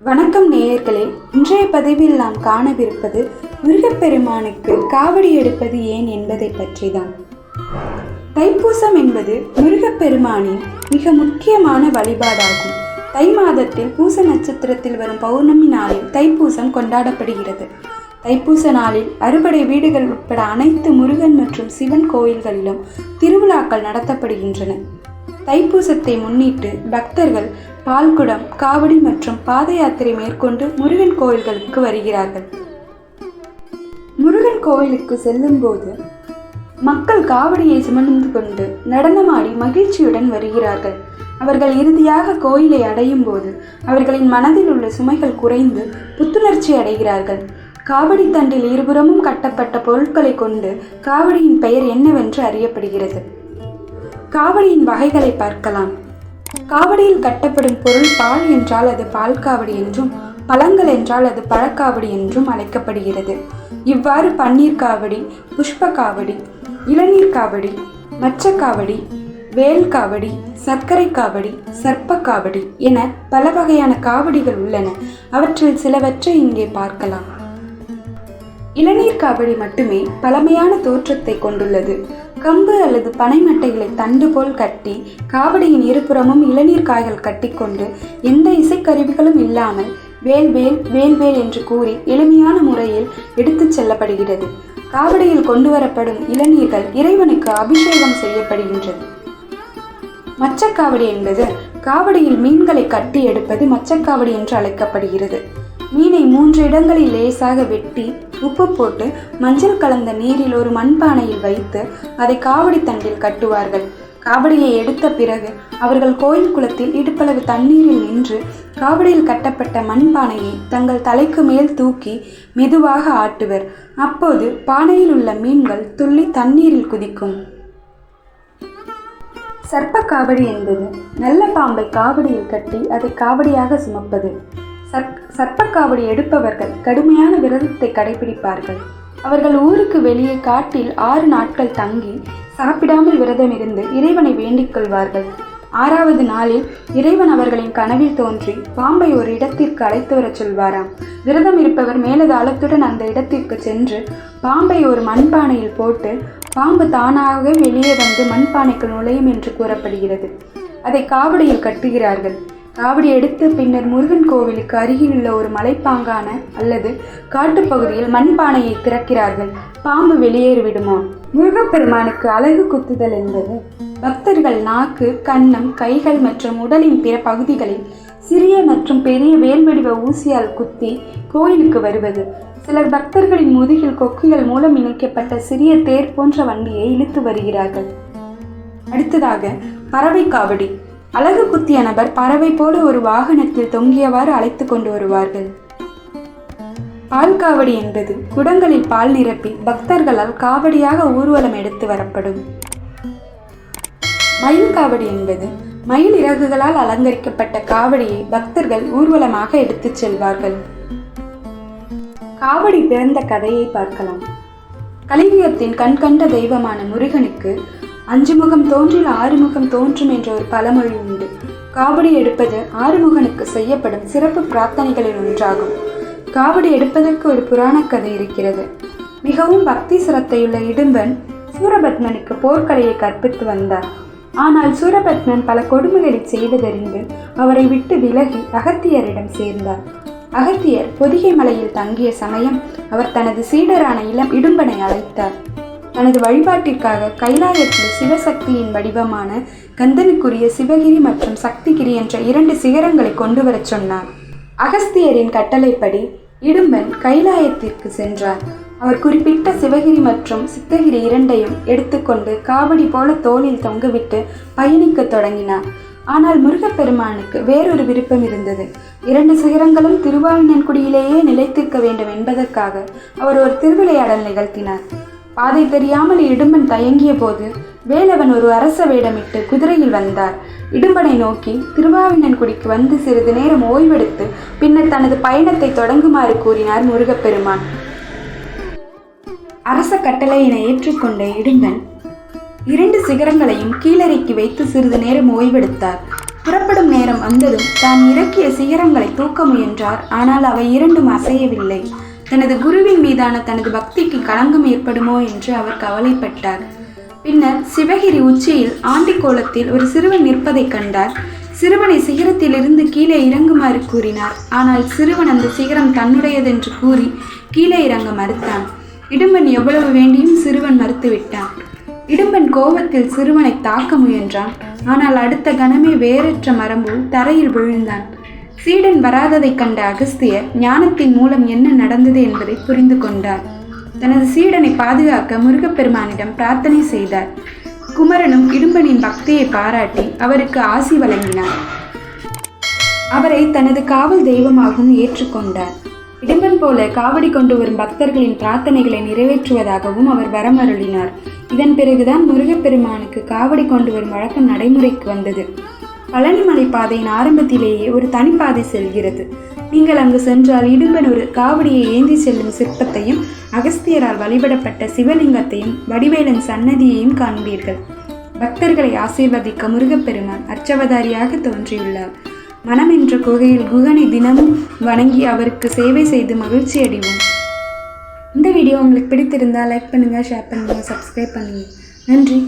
வணக்கம் நேயர்களே. இன்றைய பதிவில் நாம் காணவிருப்பது முருகப்பெருமானுக்கு காவடி எடுப்பது ஏன் என்பதை பற்றிதான். தைப்பூசம் என்பது முருகப்பெருமானின் மிக முக்கியமான வழிபாடாகும். தை மாதத்தில் பூச நட்சத்திரத்தில் வரும் பௌர்ணமி நாளில் தைப்பூசம் கொண்டாடப்படுகிறது. தைப்பூச நாளில் அறுபடை வீடுகள் உட்பட அனைத்து முருகன் மற்றும் சிவன் கோயில்களிலும் திருவிழாக்கள் நடத்தப்படுகின்றன. தைப்பூசத்தை முன்னிட்டு பக்தர்கள் பால்குடம் காவடி மற்றும் பாத யாத்திரை மேற்கொண்டு முருகன் கோயில்களுக்கு வருகிறார்கள். முருகன் கோவிலுக்கு செல்லும்போது மக்கள் காவடியை சுமந்து கொண்டு நடனமாடி மகிழ்ச்சியுடன் வருகிறார்கள். அவர்கள் இறுதியாக கோயிலை அடையும் போது அவர்களின் மனதில் உள்ள சுமைகள் குறைந்து புத்துணர்ச்சி அடைகிறார்கள். காவடி தண்டில் இருபுறமும் கட்டப்பட்ட பொருட்களை கொண்டு காவடியின் பெயர் என்னவென்று அறியப்படுகிறது. காவடியின் வகைகளை பார்க்கலாம். காவடியில் கட்டப்படும் பொருள் பால் என்றால் அது பால் காவடி என்றும் பழங்கள் என்றால் அது பழக்காவடி என்றும் அழைக்கப்படுகிறது. இவ்வாறு பன்னீர் காவடி புஷ்ப காவடி இளநீர் காவடி மச்ச காவடி வேல் காவடி சர்க்கரை காவடி சர்ப்ப காவடி என பல வகையான காவடிகள் உள்ளன. அவற்றில் சிலவற்றை இங்கே பார்க்கலாம். இளநீர் காவடி மட்டுமே பழமையான தோற்றத்தை கொண்டுள்ளது. கம்பு அல்லது பனை மட்டைகளை தண்டு போல் கட்டி காவடியின் இருபுறமும் இளநீர் காய்கள் கட்டிக்கொண்டு எந்த இசைக்கருவிகளும் இல்லாமல் வேல் வேல் வேல் வேல் என்று கூறி எளிமையான முறையில் எடுத்துச் செல்லப்படுகிறது. காவடியில் கொண்டு வரப்படும் இளநீர்கள் இறைவனுக்கு அபிஷேகம் செய்யப்படுகின்றது. மச்சக்காவடி என்பது காவடியில் மீன்களை கட்டி எடுப்பது மச்சக்காவடி என்று அழைக்கப்படுகிறது. மீனை மூன்று இடங்களில் லேசாக வெட்டி உப்பு போட்டு மஞ்சள் கலந்த நீரில் ஒரு மண்பானையில் வைத்து அதை காவடி தண்டில் கட்டுவார்கள். காவடியை எடுத்த பிறகு அவர்கள் கோயில் குளத்தில் இடுப்பளவு தண்ணீரில் நின்று காவடியில் கட்டப்பட்ட மண்பானையை தங்கள் தலைக்கு மேல் தூக்கி மெதுவாக ஆட்டுவர். அப்போது பானையில் உள்ள மீன்கள் துள்ளி தண்ணீரில் குதிக்கும். சர்ப்ப காவடி என்பது நல்ல பாம்பை காவடியில் கட்டி அதை காவடியாக சுமப்பது. சர்ப் சர்ப்பக்காவடி எடுப்பவர்கள் கடுமையான விரதத்தை கடைபிடிப்பார்கள். அவர்கள் ஊருக்கு வெளியே காட்டில் ஆறு நாட்கள் தங்கி சாப்பிடாமல் விரதம் இருந்து இறைவனை வேண்டிக் கொள்வார்கள். ஆறாவது நாளில் இறைவன் அவர்களின் கனவில் தோன்றி பாம்பை ஒரு இடத்திற்கு அழைத்து வரச் சொல்வாராம். விரதம் இருப்பவர் மேலதாளத்துடன் அந்த இடத்திற்கு சென்று பாம்பை ஒரு மண்பானையில் போட்டு பாம்பு தானாக வெளியே வந்து மண்பானைக்கு நுழையும் என்று கூறப்படுகிறது. அதை காவடியில் கட்டுகிறார்கள். காவடி எடுத்து பின்னர் முருகன் கோவிலுக்கு அருகிலுள்ள ஒரு மலைப்பாங்கான அல்லது காட்டுப்பகுதியில் மண்பானையை திறக்கிறார்கள். பாம்பு வெளியேறிவிடுமா? முருகப்பெருமானுக்கு அழகு குத்துதல் என்பது பக்தர்கள் நாக்கு கன்னம் கைகள் மற்றும் உடலின் பிற பகுதிகளில் சிறிய மற்றும் பெரிய வேல்வடிவ ஊசியால் குத்தி கோயிலுக்கு வருவது. சிலர் பக்தர்களின் முதுகில் கொக்குகள் மூலம் இணைக்கப்பட்ட சிறிய தேர் போன்ற வண்டியை இழுத்து வருகிறார்கள். அடுத்ததாக பறவை காவடி. அழகு குத்திய நபர் பறவை போல ஒரு வாகனத்தில் தொங்கியவாறு அழைத்து கொண்டு வருவார்கள். பால் காவடி என்பது குடங்களில் பால் நிரப்பி பக்தர்களால் காவடியாக ஊர்வலம் எடுத்து வரப்படும். மயில் காவடி என்பது மயில் இறகுகளால் அலங்கரிக்கப்பட்ட காவடியை பக்தர்கள் ஊர்வலமாக எடுத்துச் செல்வார்கள். காவடி பிறந்த கதையை பார்க்கலாம். கலிங்கத்தின் கண்கண்ட தெய்வமான முருகனுக்கு அஞ்சு முகம் தோன்றில் ஆறுமுகம் தோன்றும் என்ற ஒரு பழமொழி உண்டு. காவடி எடுப்பது ஆறுமுகனுக்கு செய்யப்படும் சிறப்பு பிரார்த்தனைகளில் ஒன்றாகும். காவடி எடுப்பதற்கு ஒரு புராண கதை இருக்கிறது. மிகவும் பக்தி சிரத்தையுள்ள இடும்பன் சூரபத்மனுக்கு போர்க்கலையை கற்பித்து வந்தார். ஆனால் சூரபத்மன் பல கொடுமைகளை செய்வதறிந்து அவரை விட்டு விலகி அகத்தியரிடம் சேர்ந்தார். அகத்தியர் பொதிகை மலையில் தங்கிய சமயம் அவர் தனது சீடரான இளம் இடும்பனை அழைத்தார். தனது வழிபாட்டிற்காக கைலாயத்தில் சிவசக்தியின் வடிவமான கந்தனுக்குரிய சிவகிரி மற்றும் சக்திகிரி என்ற இரண்டு சிகரங்களை கொண்டு வரச் சொன்னார். அகஸ்தியரின் கட்டளைப்படி இடும்பன் கைலாயத்திற்கு சென்றார். அவர் குறிப்பிட்ட சிவகிரி மற்றும் சித்தகிரி இரண்டையும் எடுத்துக்கொண்டு காவடி போல தோளில் தொங்கவிட்டு பயணிக்கத் தொடங்கினார். ஆனால் முருகப்பெருமானுக்கு வேறொரு விருப்பம் இருந்தது. இரண்டு சிகரங்களும் திருவாவினன்குடியிலேயே நிலைத்திருக்க வேண்டும் என்பதற்காக அவர் ஒரு திருவிளையாடல் நிகழ்த்தினார். பாதை தெரியாமல் இடும்பன் தயங்கிய போது வேலவன் ஒரு அரச வேடமிட்டு குதிரையில் வந்தார். இடும்பனை நோக்கி திருவாவினன்குடிக்கு வந்து சிறிது நேரம் ஓய்வெடுத்து பின்னர் தனது பயணத்தை தொடங்குமாறு கூறினார் முருகப்பெருமான். அரச கட்டளையினை ஏற்றுக்கொண்ட இடும்பன் இரண்டு சிகரங்களையும் கீழறைக்கு வைத்து சிறிது நேரம் ஓய்வெடுத்தார். புறப்படும் நேரம் வந்ததும் தான் இறக்கிய சிகரங்களை தூக்க முயன்றார். ஆனால் அவை இரண்டும் அசையவில்லை. தனது குருவின் மீதான தனது பக்திக்கு களங்கம் ஏற்படுமோ என்று அவர் கவலைப்பட்டார். பின்னர் சிவகிரி உச்சியில் ஆண்டிக்கோலத்தில் ஒரு சிறுவன் நிற்பதைக் கண்டார். சிறுவனை சிகரத்திலிருந்து கீழே இறங்குமாறு கூறினார். ஆனால் சிறுவன் அந்த சிகரம் தன்னுடையதென்று கூறி கீழே இறங்க மறுத்தான். இடும்பன் எவ்வளவு வேண்டியும் சிறுவன் மறுத்துவிட்டான். இடும்பன் கோபத்தில் சிறுவனை தாக்க முயன்றான். ஆனால் அடுத்த கணமே வேறற்ற மரம்போல் தரையில் விழுந்தான். சீடன் வராததைக் கண்ட அகஸ்தியர் ஞானத்தின் மூலம் என்ன நடந்தது என்பதை புரிந்து கொண்டார். தனது சீடனை பாதுகாக்க முருகப்பெருமானிடம் பிரார்த்தனை செய்தார். குமரனும் இடும்பனின் பக்தியை பாராட்டி அவருக்கு ஆசி வழங்கினார். அவரை தனது காவல் தெய்வமாகவும் ஏற்றுக்கொண்டார். இடும்பன் போல காவடி கொண்டு வரும் பக்தர்களின் பிரார்த்தனைகளை நிறைவேற்றுவதாகவும் அவர் வரமருளினார். இதன் பிறகுதான் முருகப்பெருமானுக்கு காவடி கொண்டு வரும் வழக்கம் நடைமுறைக்கு வந்தது. பழனிமலை பாதையின் ஆரம்பத்திலேயே ஒரு தனிப்பாதை செல்கிறது. நீங்கள் அங்கு சென்றால் இடும்பன் ஒரு காவடியை ஏந்தி செல்லும் சிற்பத்தையும் அகஸ்தியரால் வழிபடப்பட்ட சிவலிங்கத்தையும் வடிவேலன் சன்னதியையும் காண்பீர்கள். பக்தர்களை ஆசீர்வதிக்க முருகப்பெருமான் அர்ச்சவதாரியாக தோன்றியுள்ளார். மனம் என்ற குகையில் குகனை தினமும் வணங்கி அவருக்கு சேவை செய்து மகிழ்ச்சி அடைவோம். இந்த வீடியோ உங்களுக்கு பிடித்திருந்தால் லைக் பண்ணுங்கள் ஷேர் பண்ணுங்கள் சப்ஸ்கிரைப் பண்ணுங்கள் நன்றி.